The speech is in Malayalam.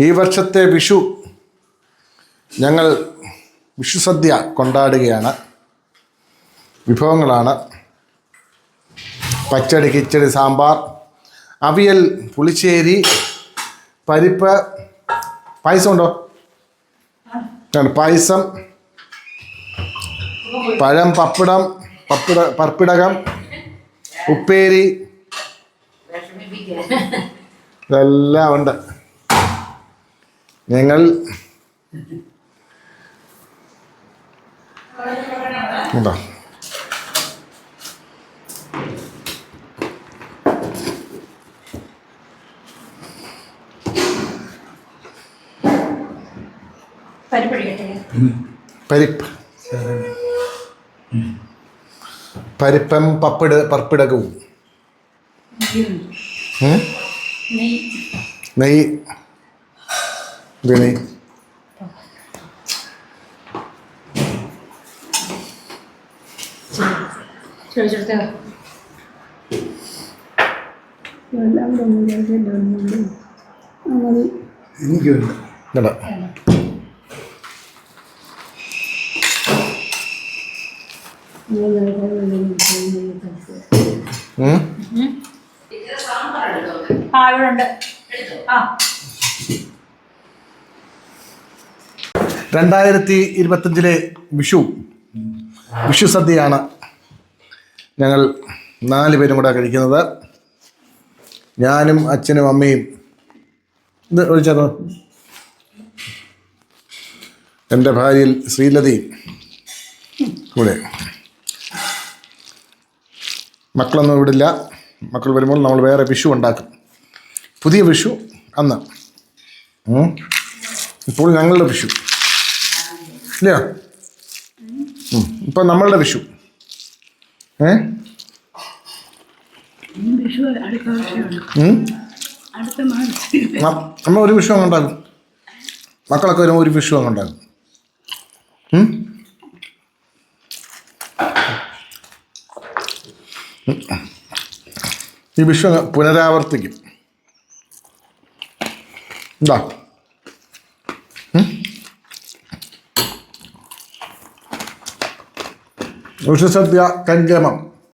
ഈ വർഷത്തെ വിഷു ഞങ്ങൾ വിഷു സദ്യ കൊണ്ടാടുകയാണ്. വിഭവങ്ങളാണ്. പച്ചടി കിച്ചടി സാമ്പാർ അവിയൽ പുളിശ്ശേരി പരിപ്പ് പായസം ഉണ്ടോ? പായസം പഴം പപ്പടം പപ്പിട പർപ്പിടകം ഉപ്പേരി. ഇതെല്ലാം ഉണ്ട്. ഞങ്ങൾ പരിപ്പ് പരിപ്പം. പപ്പിട പർപ്പിടകവും നെയ്യ്. ഇത് നെയ്യ് ചോദിച്ചെടുത്തോ എനിക്ക് വേണ്ട. ഉം? ആ ഇവിടെ ഉണ്ട്. ആ. രണ്ടായിരത്തി ഇരുപത്തഞ്ചിലെ വിഷു. വിഷു സദ്യയാണ് ഞങ്ങൾ നാല് പേരും കൂടെ കഴിക്കുന്നത്. ഞാനും അച്ഛനും അമ്മയും. ഇത് ഒഴിച്ചതോ എന്റെ ഭാര്യയിൽ ശ്രീലതയും കൂടെ മക്കളൊന്നും ഇവിടില്ല മക്കൾ വരുമ്പോൾ നമ്മൾ വേറെ വിഷു ഉണ്ടാക്കും. പുതിയ വിഷു അന്ന്. ഇപ്പോൾ ഞങ്ങളുടെ വിഷു. ഇല്ലയോ. ഇപ്പൊ നമ്മളുടെ വിഷു. ഏ? നമ്മൾ ഒരു വിഷു അങ്ങ് മക്കളൊക്കെ വരുമ്പോൾ ഒരു വിഷു അങ്ങ്. ഈ വിഷു പുനരാവർത്തിക്കും. എന്താ വിഷുസദ്യ കഞ്ചമം.